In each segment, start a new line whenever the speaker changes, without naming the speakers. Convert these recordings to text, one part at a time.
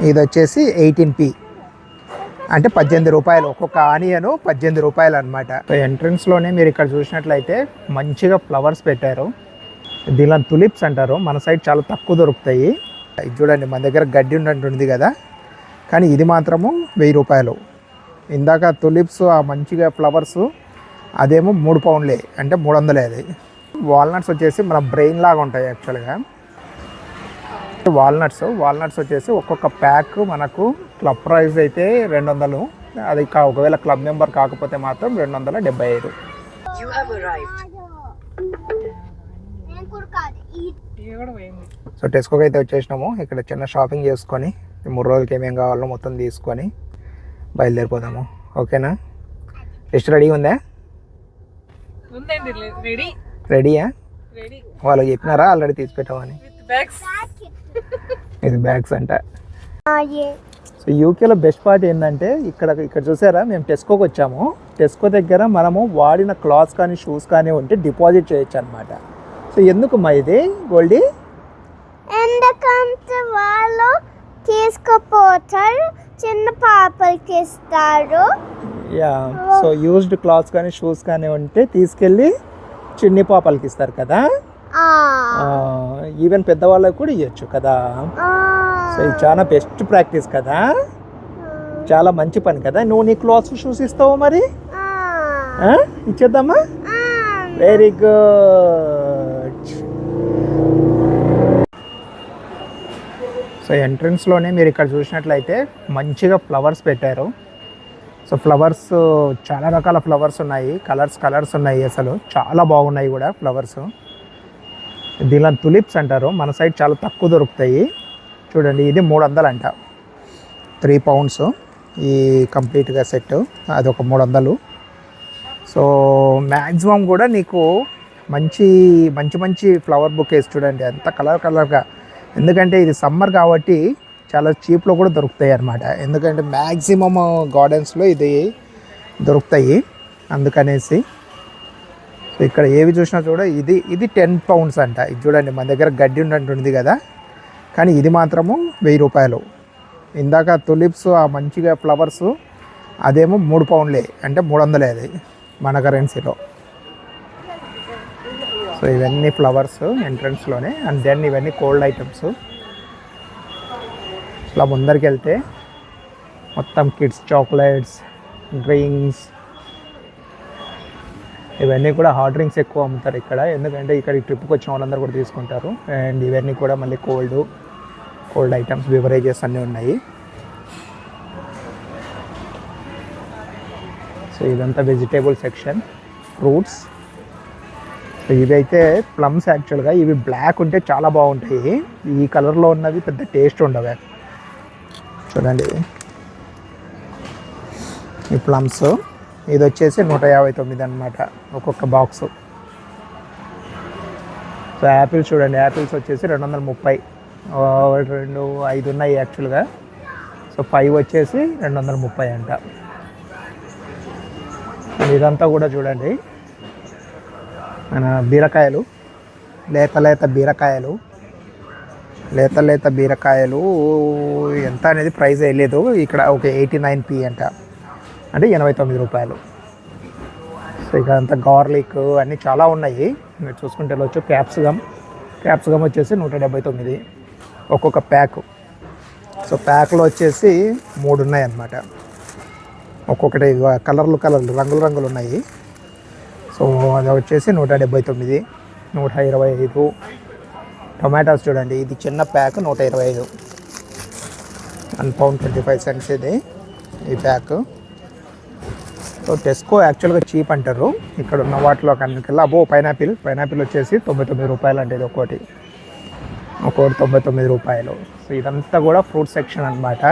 ఇది వచ్చేసి eighteen P. అంటే పద్దెనిమిది రూపాయలు. ఒక్కొక్క ఆనియను పద్దెనిమిది రూపాయలు అనమాట ఎంట్రన్స్లోనే మీరు ఇక్కడ చూసినట్లయితే మంచిగా ఫ్లవర్స్ పెట్టారు. దీనిలో తులిప్స్ అంటారు. మన సైడ్ చాలా తక్కువ దొరుకుతాయి. ఇది చూడండి మన దగ్గర గడ్డి ఉన్నట్టుంది కదా. కానీ ఇది మాత్రము వెయ్యి రూపాయలు. ఇందాక తులిప్స్ ఆ మంచిగా ఫ్లవర్స్ అదేమో మూడు పౌండ్లే. అంటే మూడు వందలే అది. వాల్నట్స్ వచ్చేసి మన బ్రెయిన్ లాగా ఉంటాయి యాక్చువల్గా. వాల్నట్స్. వాల్నట్స్ వచ్చేసి ఒక్కొక్క ప్యాక్ మనకు క్లబ్ ప్రైస్ అయితే రెండు వందలు అది కా- ఒకవేళ క్లబ్ మెంబర్ కాకపోతే మాత్రం రెండు వందల డెబ్బై ఐదు. సో టెస్కోకి అయితే వచ్చేసినాము. ఇక్కడ చిన్న షాపింగ్ చేసుకొని ఈ మూడు రోజులకి ఏమేం కావాలో మొత్తం తీసుకొని బయలుదేరిపోదాము. ఓకేనా? లిస్ట్ రెడీ ఉందా? రెడీయా
రెడీ.
వాళ్ళకి చెప్పినారా? ఆల్రెడీ తీసి పెట్టామని
విత్ బ్యాగ్స్
ఇది బ్యాగ్స్ అంట. సో యూకేలో బెస్ట్ పార్ట్ ఏంటంటే ఇక్కడ ఇక్కడ చూసారా మేము టెస్కోకి వచ్చాము. టెస్కో దగ్గర మనము వాడిన క్లాత్స్ కానీ షూస్ కానీ ఉంటే డిపాజిట్ చేయొచ్చు అనమాట సో ఎందుకు మా ఇది గోల్డీ?
ఎందుకంటే వాళ్ళు తీసుకుపోతారు చిన్న పాపలకి ఇస్తారు.
యా సో యూజ్డ్ క్లాత్స్ కానీ షూస్ కానీ ఉంటే తీసుకెళ్ళి చిన్ని పాపలకి ఇస్తారు కదా? ఈవెన్ పెద్దవాళ్ళకి కూడా ఇవ్వచ్చు కదా? సో ఇది చాలా బెస్ట్ ప్రాక్టీస్ కదా? చాలా మంచి పని కదా? నువ్వు నీ క్లాత్స్ షూస్ ఇస్తావు మరి? ఇచ్చేద్దామా. వెరీ గుడ్ సో ఎంట్రన్స్లోనే మీరు ఇక్కడ చూసినట్లయితే మంచిగా ఫ్లవర్స్ పెట్టారు. సో ఫ్లవర్స్ చాలా రకాల ఫ్లవర్స్ ఉన్నాయి. కలర్స్ కలర్స్ ఉన్నాయి అసలు. చాలా బాగున్నాయి కూడా ఫ్లవర్స్ దీనిలో తులిప్స్ అంటారు. మన సైడ్ చాలా తక్కువ దొరుకుతాయి. చూడండి ఇది మూడు వందలు అంట. త్రీ పౌండ్స్ ఈ కంప్లీట్గా సెట్. అది ఒక మూడు వందలు. సో మ్యాక్సిమం కూడా నీకు మంచి మంచి మంచి ఫ్లవర్ బుకేస్ చూడండి. అంత కలర్ కలర్గా. ఎందుకంటే ఇది సమ్మర్ కాబట్టి చాలా చీప్లో కూడా దొరుకుతాయి అన్నమాట. ఎందుకంటే మ్యాక్సిమం గార్డెన్స్లో ఇది దొరుకుతాయి. అందుకనేసి ఇక్కడ ఏవి చూసినా చూడ ఇది ఇది టెన్ పౌండ్స్ అంట. ఇది చూడండి మన దగ్గర గడ్డి ఉన్నట్టుంది కదా. కానీ ఇది మాత్రము వెయ్యి రూపాయలు. ఇందాక తులిప్స్ ఆ మంచిగా ఫ్లవర్స్ అదేమో మూడు పౌండ్లే అంటే మూడు వందలే అది మన కరెన్సీలో సో ఇవన్నీ ఫ్లవర్స్ ఎంట్రన్స్లోనే అండ్ దెన్ ఇవన్నీ కోల్డ్ ఐటమ్స్ ఇలా ముందరికి వెళ్తే మొత్తం కిడ్స్ చాక్లెట్స్ డ్రింక్స్ ఇవన్నీ కూడా హాట్ డ్రింక్స్ ఎక్కువ అమ్ముతారు ఇక్కడ. ఎందుకంటే ఇక్కడ ట్రిప్కి వచ్చిన వాళ్ళందరూ కూడా తీసుకుంటారు. అండ్ ఇవన్నీ కూడా మళ్ళీ కోల్డ్ కోల్డ్ ఐటమ్స్ బివరేజెస్ అన్నీ ఉన్నాయి. సో ఇదంతా వెజిటేబుల్ సెక్షన్ ఫ్రూట్స్ సో ఇవైతే ప్లమ్స్ యాక్చువల్గా ఇవి బ్లాక్ ఉంటే చాలా బాగుంటాయి. ఈ కలర్లో ఉన్నవి పెద్ద టేస్ట్ ఉండవు. చూడండి. ఈ ప్లమ్స్ ఇది వచ్చేసి నూట యాభై తొమ్మిది అనమాట ఒక్కొక్క బాక్స్. సో యాపిల్స్ చూడండి యాపిల్స్ వచ్చేసి రెండు వందల ముప్పై రెండు ఐదు ఉన్నాయి యాక్చువల్గా. సో ఫైవ్ వచ్చేసి రెండు వందల ముప్పై అంట ఇదంతా కూడా చూడండి మన బీరకాయలు లేత లేత బీరకాయలు. లేత లేత బీరకాయలు ఎంత అనేది ప్రైస్ వేయలేదు ఇక్కడ ఒక ఎయిటీ నైన్ పి అంట. అంటే ఎనభై తొమ్మిది రూపాయలు. సో ఇక అంతా గార్లిక్ అన్నీ చాలా ఉన్నాయి. మీరు చూసుకుంటే వెళ్ళొచ్చు. క్యాప్సికమ్ క్యాప్సికమ్ వచ్చేసి నూట డెబ్బై తొమ్మిది. ఒక్కొక్క ప్యాక్. సో ప్యాక్లో వచ్చేసి మూడు ఉన్నాయన్నమాట. ఒక్కొక్కటి కలర్లు కలర్లు రంగులు రంగులు ఉన్నాయి. సో అది వచ్చేసి నూట డెబ్బై తొమ్మిది నూట ఇరవై ఐదు. టొమాటోస్ చూడండి. ఇది చిన్న ప్యాక్ నూట ఇరవై ఐదు. One pound twenty five cents ఇది ఈ ప్యాక్. సో టెస్కో యాక్చువల్గా చీప్ అంటారు. ఇక్కడ ఉన్న వాటిలో కనుక అబో పైనాపిల్ పైనాపిల్ వచ్చేసి తొంభై తొమ్మిది రూపాయలు అంటే ఇది ఒక్కోటి ఒక్కోటి తొంభై తొమ్మిది రూపాయలు. సో ఇదంతా కూడా ఫ్రూట్ సెక్షన్ అన్నమాట.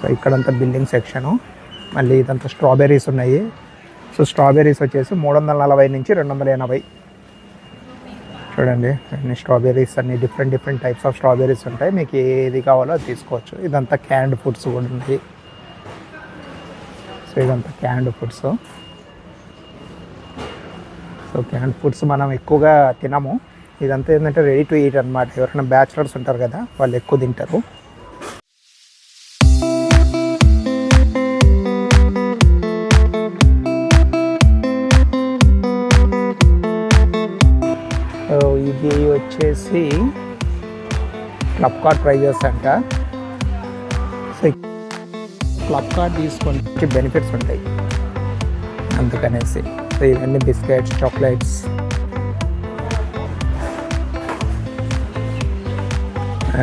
సో ఇక్కడంతా బిల్డింగ్ సెక్షను మళ్ళీ ఇదంతా స్ట్రాబెర్రీస్ ఉన్నాయి. సో స్ట్రాబెర్రీస్ వచ్చేసి మూడు వందల నలభై నుంచి రెండు వందల ఎనభై. చూడండి అన్ని స్ట్రాబెర్రీస్ అన్ని different different types of strawberries ఉంటాయి. మీకు ఏది కావాలో అది తీసుకోవచ్చు. ఇదంతా క్యాండ్ ఫుడ్స్ కూడా ఉంది సో ఇదంతా canned foods so canned foods మనం ఎక్కువగా తినము. ఇదంతా ఏంటంటే రెడీ టు ఈట్ అనమాట ఎవరైనా బ్యాచులర్స్ ఉంటారు కదా వాళ్ళు ఎక్కువ తింటారు. క్లబ్ కార్డ్ ప్రైజెస్ అంట. సో క్లబ్ కార్డ్ తీసుకుంటే బెనిఫిట్స్ ఉంటాయి. అందుకనేసి సో ఇవన్నీ biscuits chocolates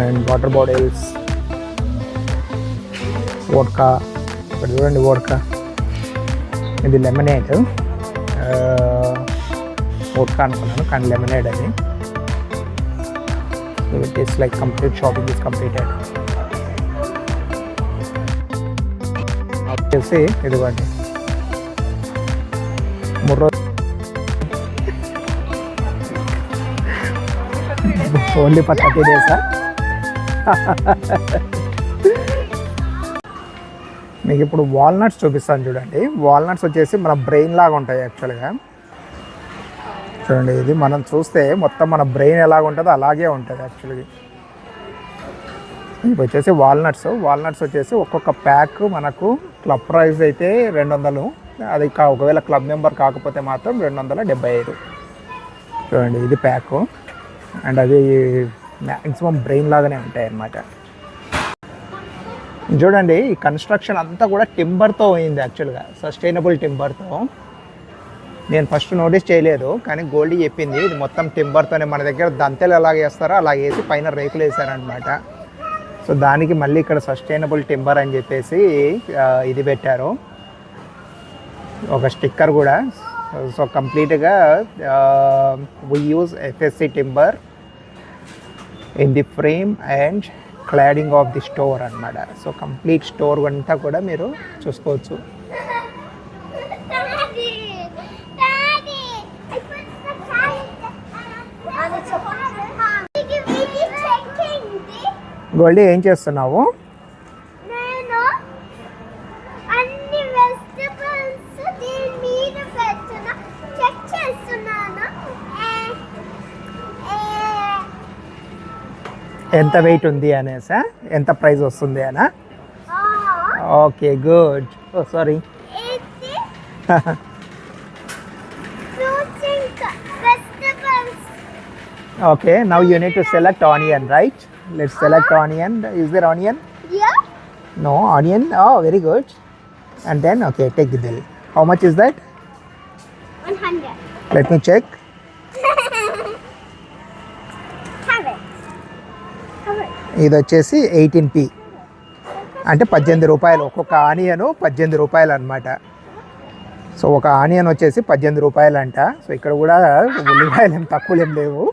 and water bottles vodka ఇక్కడ చూడండి వోడ్కా ఇది లెమనేడ్ వోడ్కా uh, అనుకున్నాను కానీ లెమనేడ్ అని so it like like complete shopping completed. Completed వచ్చేసి ఇదిగోండి. మూడు రోజు ఓన్లీ ఫర్ థర్టీ డేసా మీకు ఇప్పుడు వాల్నట్స్ చూపిస్తాను చూడండి. వాల్నట్స్ వచ్చేసి మన బ్రెయిన్ లాగా ఉంటాయి యాక్చువల్గా చూడండి ఇది మనం చూస్తే మొత్తం మన బ్రెయిన్ ఎలాగ ఉంటుందో అలాగే ఉంటుంది యాక్చువల్గా ఇవి వచ్చేసి వాల్నట్స్ వాల్నట్స్ వచ్చేసి ఒక్కొక్క ప్యాక్ మనకు క్లబ్ ప్రైస్ అయితే రెండు వందలు అది కా ఒకవేళ క్లబ్ మెంబర్ కాకపోతే మాత్రం రెండు వందల డెబ్బై ఐదు చూడండి ఇది ప్యాక్. అండ్ అది మ్యాక్సిమం బ్రెయిన్ లాగానే ఉంటాయి అన్నమాట. చూడండి ఈ కన్స్ట్రక్షన్ అంతా కూడా టింబర్తో అయింది యాక్చువల్గా సస్టైనబుల్ టింబర్తో. నేను ఫస్ట్ నోటీస్ చేయలేదు కానీ గోల్డ్ చెప్పింది ఇది మొత్తం టింబర్తోనే మన దగ్గర దంతెలు ఎలా వేస్తారో అలా వేసి పైన రేకులు వేసారనమాట సో దానికి మళ్ళీ ఇక్కడ సస్టైనబుల్ టింబర్ అని చెప్పేసి ఇది పెట్టారు. ఒక స్టిక్కర్ కూడా. సో కంప్లీట్గా we use FSC timber in the frame and cladding of the store అన్నమాట. సో కంప్లీట్ స్టోర్ అంతా కూడా మీరు చూసుకోవచ్చు. గోల్డీ ఏం చేస్తున్నావు? ఎంత వెయిట్ ఉంది అనేసా? ఎంత ప్రైస్ వస్తుంది అనా? Okay good. Oh sorry. Okay now you need to select onion right? Let's select onion is there onion
yeah
no onion oh very good and then okay take the bill how much is that
100
let me check
have it. Have it.
ఇది వచ్చేసి eighteen P అంటే పద్దెనిమిది రూపాయలు. ఒక్కొక్క onion పద్దెనిమిది రూపాయలు అనమాట so ఒక ఆనియన్ వచ్చేసి పద్దెనిమిది రూపాయలు అంట సో ఇక్కడ కూడా ఉల్లిపాయలు ఏం తక్కువ ఏం లేవు.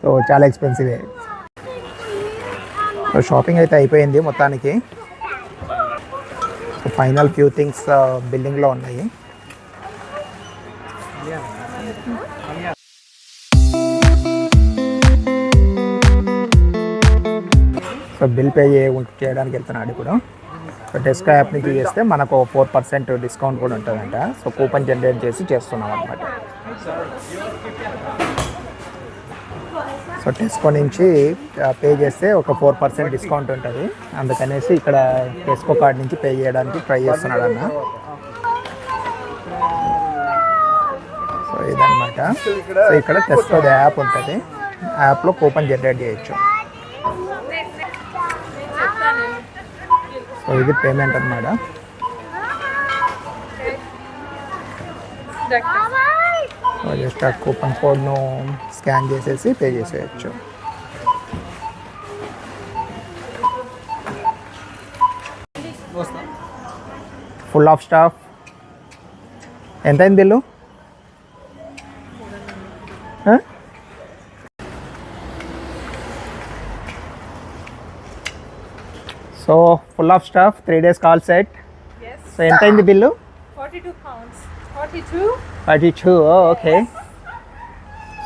సో చాలా ఎక్స్పెన్సివే. షాపింగ్ అయితే అయిపోయింది మొత్తానికి. సో ఫైనల్ ఫ్యూ థింగ్స్ బిల్డింగ్లో ఉన్నాయి. సో బిల్ పే చేయడానికి వెళ్తున్నాడు ఇప్పుడు. సో టెస్కో యాప్ నుంచి చేస్తే మనకు ఫోర్ పర్సెంట్ డిస్కౌంట్ కూడా ఉంటుందంట. సో కూపన్ జనరేట్ చేసి చేస్తున్నాం అనమాట సో టెస్కో నుంచి పే చేస్తే ఒక ఫోర్ పర్సెంట్ డిస్కౌంట్ ఉంటుంది. అందుకనేసి ఇక్కడ టెస్కో కార్డ్ నుంచి పే చేయడానికి ట్రై చేస్తున్నాడు అన్న. సో ఇదన్నమాట. సో ఇక్కడ టెస్కో యాప్ ఉంటుంది. యాప్లో కూపన్ జనరేట్ చేయొచ్చు. సో ఇది పేమెంట్ అన్నమాట. సో జస్ట్ ఆ కూపన్ కోడ్ను స్కాన్ చేసేసి పే చేసేయచ్చు ఫుల్ ఆఫ్ స్టాఫ్ ఎంత అయింది bill? So full of stuff three days call set. So ఎంత అయింది bill
42 pounds. 42?
Forty two okay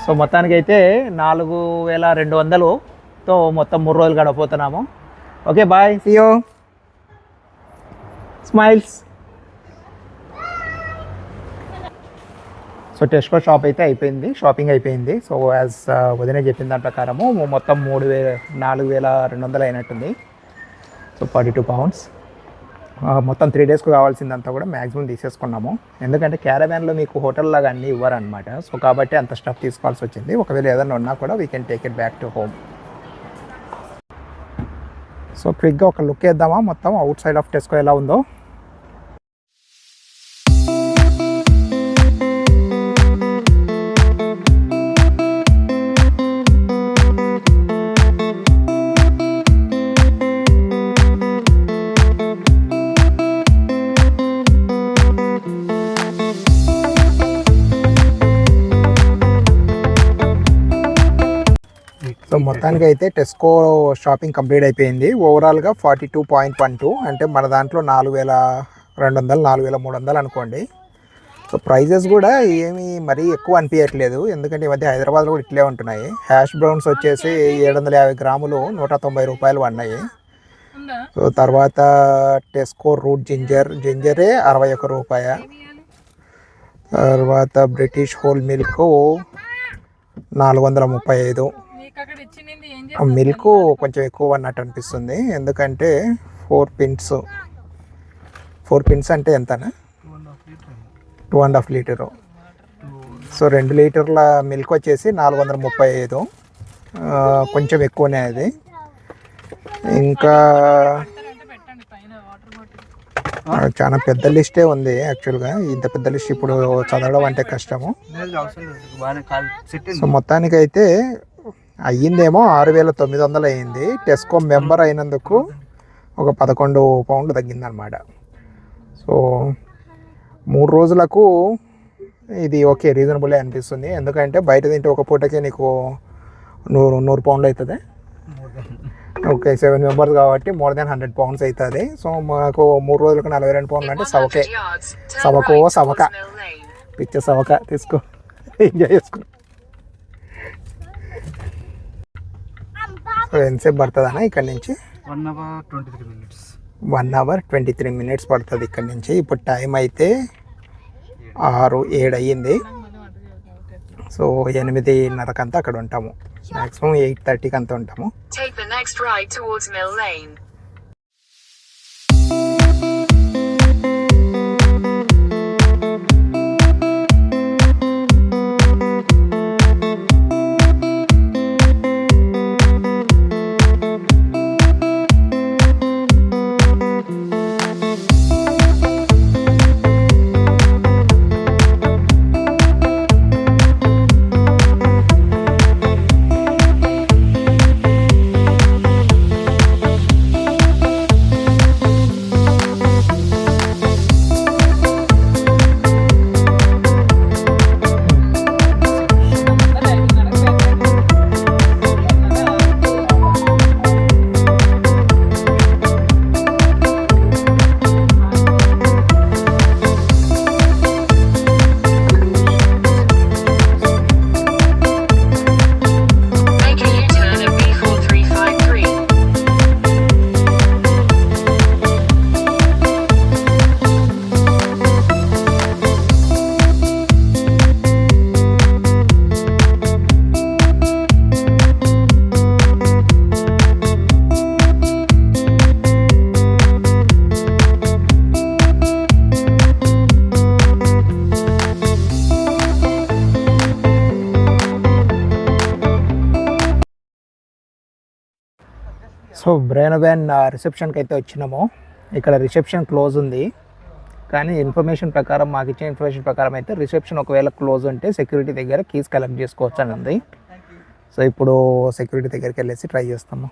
so మొత్తానికి అయితే నాలుగు వేల రెండు వందలుతో మొత్తం మూడు రోజులు గడపోతున్నాము ఓకే బాయ్. సియో స్మైల్స్ సో టెస్కో షాప్ అయితే అయిపోయింది షాపింగ్ అయిపోయింది. సో యాజ్ వదిన చెప్పిన దాని ప్రకారము మొత్తం మూడు వే నాలుగు వేల రెండు వందలు అయినట్టుంది. సో ఫార్టీ టూ పౌండ్స్ మొత్తం త్రీ డేస్కు కావాల్సిందంతా కూడా మ్యాక్సిమం తీసేసుకున్నాము. ఎందుకంటే క్యారవ్యాన్లో మీకు హోటల్ లాగా అన్నీ ఇవ్వరనమాట సో కాబట్టి అంత స్టఫ్ తీసుకోవాల్సి వచ్చింది. ఒకవేళ ఏదైనా ఉన్నా కూడా we can take it back to home so క్విక్గా ఒక లుక్ వేద్దామా? మొత్తం అవుట్ సైడ్ ఆఫ్ టెస్కో ఎలా ఉందో? సో మొత్తానికి అయితే టెస్కో షాపింగ్ కంప్లీట్ అయిపోయింది. ఓవరాల్గా forty two point one two అంటే మన దాంట్లో నాలుగు వేల రెండు వందలు నాలుగు వేల మూడు వందలు అనుకోండి. సో ప్రైజెస్ కూడా ఏమీ మరీ ఎక్కువ అనిపించట్లేదు ఎందుకంటే ఈ మధ్య హైదరాబాద్లో కూడా ఇట్లే ఉంటున్నాయి. హ్యాష్ బ్రౌన్స్ వచ్చేసి ఏడు వందల యాభై గ్రాములు నూట తొంభై రూపాయలు పడినాయి. సో తర్వాత టెస్కో రూట్ జింజర్ జింజరే అరవై ఒక్క రూపాయ. తర్వాత బ్రిటిష్ హోల్ మిల్క్ నాలుగు వందల ముప్పై ఐదు. మిల్క్ కొంచెం ఎక్కువ అన్నట్టు అనిపిస్తుంది. ఎందుకంటే ఫోర్ పిన్స్ ఫోర్ పిన్స్ అంటే ఎంతనా? Two and half litre. So రెండు లీటర్ల మిల్క్ వచ్చేసి నాలుగు వందల ముప్పై ఐదు. కొంచెం ఎక్కువనే అది. ఇంకా చాలా పెద్ద లిస్టే ఉంది యాక్చువల్గా. ఇంత పెద్ద లిస్ట్ ఇప్పుడు చదవడం అంటే కష్టము. సో మొత్తానికైతే అయ్యిందేమో ఆరు వేల తొమ్మిది వందలు అయ్యింది. టెస్కో మెంబర్ అయినందుకు ఒక పదకొండు పౌండ్లు తగ్గిందనమాట సో మూడు రోజులకు ఇది ఓకే రీజనబుల్ అనిపిస్తుంది. ఎందుకంటే బయట తింటే ఒక పూటకి నీకు నూరు నూరు పౌండ్లు అవుతుంది ఓకే సెవెన్ మెంబర్స్ కాబట్టి మోర్ దెన్ హండ్రెడ్ పౌండ్స్ అవుతుంది సో మాకు మూడు రోజులకు నలభై రెండు పౌండ్లు అంటే సవకే. సవకో సవక. పిచ్చ సవక తీసుకో. ఎంజాయ్ చేసుకో ఎంతసేపు పడుతుంది అన్న ఇక్కడ నుంచి?
One hour twenty three minutes.
One hour twenty three minutes పడుతుంది ఇక్కడ నుంచి. ఇప్పుడు టైం అయితే ఆరు ఏడు అయ్యింది. సో ఎనిమిదిన్నరకంతా అక్కడ ఉంటాము. మ్యాక్సిమం ఎయిట్ థర్టీకి అంతా ఉంటాము. సో బ్రేనోవెన్ రిసెప్షన్కి అయితే వచ్చినాము. ఇక్కడ రిసెప్షన్ క్లోజ్ ఉంది. కానీ ఇన్ఫర్మేషన్ ప్రకారం మాకు ఇచ్చిన ఇన్ఫర్మేషన్ ప్రకారం అయితే రిసెప్షన్ ఒకవేళ క్లోజ్ ఉంటే సెక్యూరిటీ దగ్గర కీస్ కలెక్ట్ చేసుకోవచ్చు అని ఉంది. సో ఇప్పుడు సెక్యూరిటీ దగ్గరికి వెళ్ళేసి ట్రై చేస్తాము.